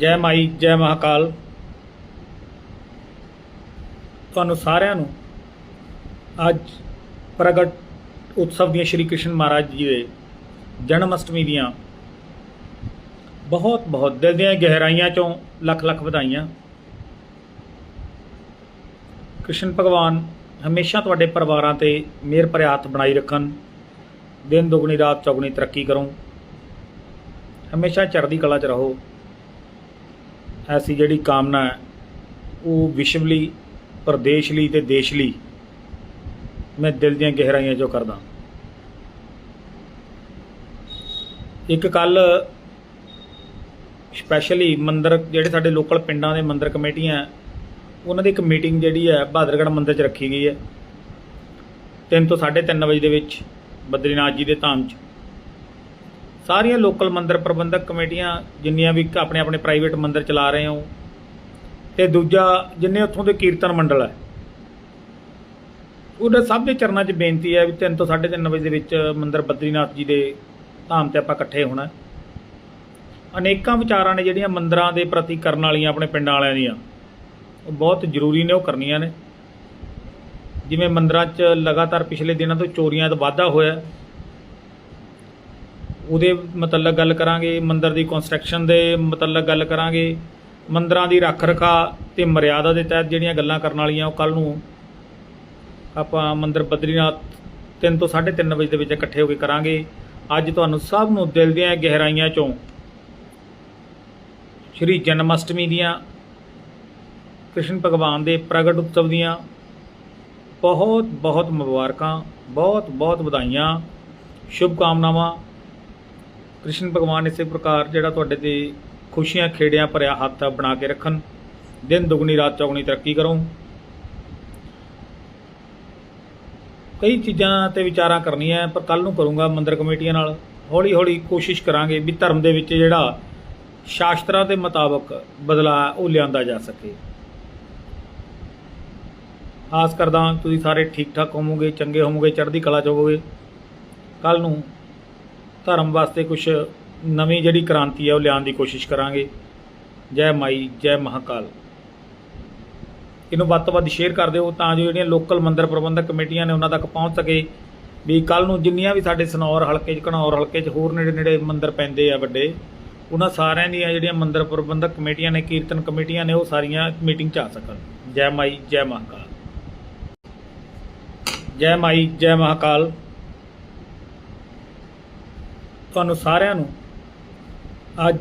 ਜੈ ਮਾਈ, ਜੈ ਮਹਾਕਾਲ। ਤੁਹਾਨੂੰ ਸਾਰਿਆਂ ਨੂੰ ਅੱਜ ਪ੍ਰਗਟ ਉਤਸਵ ਦੀਆਂ ਸ਼੍ਰੀ ਕ੍ਰਿਸ਼ਨ ਮਹਾਰਾਜ ਜੀ ਦੇ ਜਨਮ ਅਸ਼ਟਮੀ ਦੀਆਂ ਬਹੁਤ ਬਹੁਤ ਦਿਲ ਦੀਆਂ ਗਹਿਰਾਈਆਂ ਚੋਂ ਲੱਖ ਲੱਖ ਵਧਾਈਆਂ। ਕ੍ਰਿਸ਼ਨ ਭਗਵਾਨ ਹਮੇਸ਼ਾ ਤੁਹਾਡੇ ਪਰਿਵਾਰਾਂ ਤੇ ਮਿਹਰ ਭਰੇ ਹੱਥ ਬਣਾਈ ਰੱਖਣ, ਦਿਨ ਦੁਗਣੀ ਰਾਤ ਚੌਗਣੀ ਤਰੱਕੀ ਕਰੋ। ਹਮੇਸ਼ਾ ਚੜ੍ਹਦੀ ਕਲਾ 'ਚ ਰਹੋ। ਐਸੀ ਜਿਹੜੀ ਕਾਮਨਾ ਹੈ, ਉਹ ਵਿਸ਼ਵ ਲਈ, ਪ੍ਰਦੇਸ਼ ਲਈ ਤੇ ਦੇਸ਼ ਲਈ ਮੈਂ ਦਿਲ ਦੀਆਂ ਗਹਿਰਾਈਆਂ 'ਚੋਂ ਕਰਦਾ ਇੱਕ ਕੱਲ ਸਪੈਸ਼ਲੀ ਮੰਦਰ, ਜਿਹੜੇ ਸਾਡੇ ਲੋਕਲ ਪਿੰਡਾਂ ਦੇ ਮੰਦਰ ਕਮੇਟੀਆਂ ਉਹਨਾਂ ਦੀ ਇੱਕ ਮੀਟਿੰਗ ਜਿਹੜੀ ਹੈ, ਬਹਾਦਰਗੜ੍ਹ ਮੰਦਰ 'ਚ ਰੱਖੀ ਗਈ ਹੈ। 3 ਤੋਂ 3:30 ਵਜੇ ਦੇ ਵਿੱਚ ਬਦਰੀਨਾਥ ਜੀ ਦੇ ਧਾਮ 'ਚ। ਸਾਰੀਆਂ ਲੋਕਲ ਮੰਦਰ ਪ੍ਰਬੰਧਕ ਕਮੇਟੀਆਂ ਜਿੰਨੀਆਂ ਵੀ ਆਪਣੇ ਆਪਣੇ ਪ੍ਰਾਈਵੇਟ ਮੰਦਰ ਚਲਾ ਰਹੇ ਹੋ, ਤੇ ਦੂਜਾ ਜਿੰਨੇ ਉੱਥੋਂ ਦੇ ਕੀਰਤਨ ਮੰਡਲ ਹੈ। ਉਹਦੇ ਸਭ ਦੇ ਚਰਨਾਂ 'ਚ ਬੇਨਤੀ ਹੈ ਵੀ 3 ਤੋਂ 3:30 ਵਜੇ ਦੇ ਵਿੱਚ ਮੰਦਰ ਬਦਰੀਨਾਥ ਜੀ ਦੇ ਧਾਮ ਤੇ ਆਪਾਂ ਇਕੱਠੇ ਹੋਣਾ। ਅਨੇਕਾਂ ਵਿਚਾਰਾਂ ਨੇ ਜਿਹੜੀਆਂ ਮੰਦਰਾਂ ਦੇ ਪ੍ਰਤੀ ਕਰਨ ਵਾਲੀਆਂ ਆਪਣੇ ਪਿੰਡਾਂ ਵਾਲਿਆਂ ਦੀਆਂ, ਉਹ ਬਹੁਤ ਜ਼ਰੂਰੀ ਨੇ, ਉਹ ਕਰਨੀਆਂ ਨੇ। ਜਿਵੇਂ ਮੰਦਰਾਂ 'ਚ ਲਗਾਤਾਰ ਪਿਛਲੇ ਦਿਨਾਂ ਤੋਂ ਚੋਰੀਆਂ ਦਾ ਵਾਧਾ ਹੋਇਆ ਉਹਦੇ ਮਤਲਬ ਗੱਲ ਕਰਾਂਗੇ, ਮੰਦਰ ਦੀ ਕੰਸਟਰਕਸ਼ਨ ਦੇ ਮਤਲਬ ਗੱਲ ਕਰਾਂਗੇ, ਮੰਦਰਾਂ ਦੀ ਰੱਖ ਰਖਾ ਤੇ ਮਰਿਆਦਾ ਦੇ ਤਹਿਤ ਜਿਹੜੀਆਂ ਗੱਲਾਂ ਕਰਨ ਵਾਲੀਆਂ, ਉਹ ਕੱਲ ਨੂੰ ਆਪਾਂ ਮੰਦਰ ਬਦਰੀਨਾਥ 3 ਤੋਂ 3:30 ਵਜੇ ਦੇ ਵਿੱਚ ਇਕੱਠੇ ਹੋ ਕੇ ਕਰਾਂਗੇ। ਅੱਜ ਤੁਹਾਨੂੰ ਸਭ ਨੂੰ ਦਿਲ ਦੀਆਂ ਗਹਿਰਾਈਆਂ ਚੋਂ ਸ਼੍ਰੀ ਜਨਮ ਅਸ਼ਟਮੀ ਦੀਆਂ, ਕ੍ਰਿਸ਼ਨ ਭਗਵਾਨ ਦੇ ਪ੍ਰਗਟ ਉਤਸਵ ਦੀਆਂ ਬਹੁਤ ਬਹੁਤ ਮੁਬਾਰਕਾਂ ਬਹੁਤ ਬਹੁਤ ਵਧਾਈਆਂ ਸ਼ੁਭ ਕਾਮਨਾਵਾਂ ਕ੍ਰਿਸ਼ਨ ਭਗਵਾਨ ਇਸੇ ਪ੍ਰਕਾਰ ਜਿਹੜਾ ਤੁਹਾਡੇ ਤੇ ਖੁਸ਼ੀਆਂ, ਖੇੜਿਆਂ ਭਰਿਆ ਹੱਥ ਬਣਾ ਕੇ ਰੱਖਣ। ਦਿਨ ਦੁਗਣੀ, ਰਾਤ ਚੌਗਣੀ ਤਰੱਕੀ ਕਰੋ। ਕਈ ਚੀਜ਼ਾਂ ਤੇ ਵਿਚਾਰਾਂ ਕਰਨੀਆਂ, ਪਰ ਕੱਲ ਨੂੰ ਕਰੂੰਗਾ ਮੰਦਰ ਕਮੇਟੀਆਂ ਨਾਲ। ਹੌਲੀ ਹੌਲੀ ਕੋਸ਼ਿਸ਼ ਕਰਾਂਗੇ ਵੀ ਧਰਮ ਦੇ ਵਿੱਚ ਜਿਹੜਾ ਸ਼ਾਸਤਰਾਂ ਦੇ ਮੁਤਾਬਕ ਬਦਲਾਅ ਉਹ ਲਿਆਂਦਾ ਜਾ ਸਕੇ। ਆਸ ਕਰਦਾ ਤੁਸੀਂ ਸਾਰੇ ਠੀਕ ਠਾਕ ਹੋਵੋਗੇ, ਚੰਗੇ ਹੋਵੋਗੇ, ਚੜ੍ਹਦੀ ਕਲਾ ਚ ਹੋਵੋਗੇ। ਕੱਲ ਨੂੰ ਧਰਮ ਵਾਸਤੇ ਕੁਝ ਨਵੀਂ ਜਿਹੜੀ ਕ੍ਰਾਂਤੀ ਹੈ ਉਹ ਲਿਆਉਣ ਦੀ ਕੋਸ਼ਿਸ਼ ਕਰਾਂਗੇ। ਜੈ ਮਾਈ, ਜੈ ਮਹਾਕਾਲ। ਇਹਨੂੰ ਵੱਧ ਤੋਂ ਵੱਧ ਸ਼ੇਅਰ ਕਰ ਦਿਓ ਤਾਂ ਜੋ ਜਿਹੜੀਆਂ ਲੋਕਲ ਮੰਦਰ ਪ੍ਰਬੰਧਕ ਕਮੇਟੀਆਂ ਨੇ ਉਹਨਾਂ ਤੱਕ ਪਹੁੰਚ ਸਕੇ। ਵੀ ਕੱਲ ਨੂੰ ਜਿੰਨੀਆਂ ਵੀ ਸਾਡੇ ਸਨੌਰ ਹਲਕੇ 'ਚ, ਘਨੌਰ ਹਲਕੇ 'ਚ ਹੋਰ ਨੇੜੇ ਨੇੜੇ ਮੰਦਰ ਪੈਂਦੇ ਆ ਵੱਡੇ, ਉਹਨਾਂ ਸਾਰਿਆਂ ਦੀਆਂ ਜਿਹੜੀਆਂ ਮੰਦਰ ਪ੍ਰਬੰਧਕ ਕਮੇਟੀਆਂ ਨੇ, ਕੀਰਤਨ ਕਮੇਟੀਆਂ ਨੇ, ਉਹ ਸਾਰੀਆਂ ਮੀਟਿੰਗ 'ਚ ਆ ਸਕਣ। ਜੈ ਮਾਈ, ਜੈ ਮਹਾਕਾਲ। ਜੈ ਮਾਈ, ਜੈ ਮਹਾਕਾਲ। ਤੁਹਾਨੂੰ ਸਾਰਿਆਂ ਨੂੰ ਅੱਜ